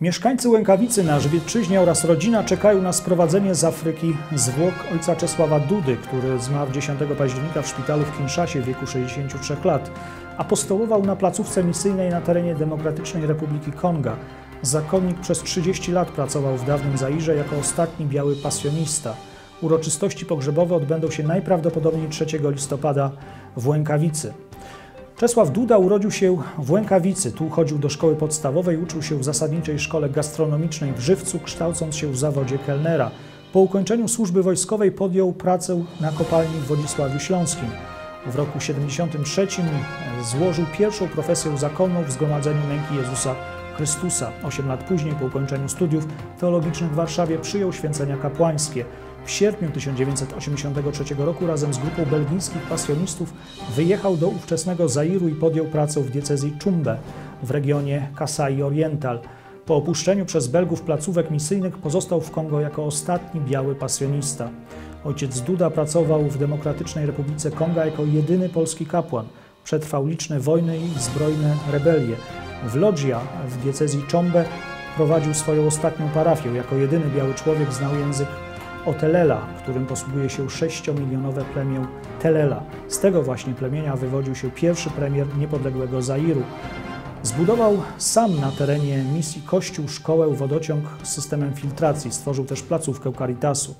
Mieszkańcy Łękawicy na Żywiecczyźnie oraz rodzina czekają na sprowadzenie z Afryki zwłok ojca Czesława Dudy, który zmarł 10 października w szpitalu w Kinszasie w wieku 63 lat. Apostołował na placówce misyjnej na terenie Demokratycznej Republiki Konga. Zakonnik przez 30 lat pracował w dawnym Zairze jako ostatni biały pasjonista. Uroczystości pogrzebowe odbędą się najprawdopodobniej 3 listopada w Łękawicy. Czesław Duda urodził się w Łękawicy. Tu chodził do szkoły podstawowej, uczył się w zasadniczej szkole gastronomicznej w Żywcu, kształcąc się w zawodzie kelnera. Po ukończeniu służby wojskowej podjął pracę na kopalni w Wodzisławiu Śląskim. W roku 73 złożył pierwszą profesję zakonną w Zgromadzeniu Męki Jezusa Chrystusa. Osiem lat później, po ukończeniu studiów teologicznych w Warszawie, przyjął święcenia kapłańskie. W sierpniu 1983 roku razem z grupą belgijskich pasjonistów wyjechał do ówczesnego Zairu i podjął pracę w diecezji Chumbe w regionie Kasai Oriental. Po opuszczeniu przez Belgów placówek misyjnych pozostał w Kongo jako ostatni biały pasjonista. Ojciec Duda pracował w Demokratycznej Republice Konga jako jedyny polski kapłan. Przetrwał liczne wojny i zbrojne rebelie. W Lodzia w diecezji Chombe prowadził swoją ostatnią parafię. Jako jedyny biały człowiek znał język Otelela, którym posługuje się sześciomilionowe plemię Telela. Z tego właśnie plemienia wywodził się pierwszy premier niepodległego Zairu. Zbudował sam na terenie misji kościół, szkołę, wodociąg z systemem filtracji. Stworzył też placówkę Caritasu.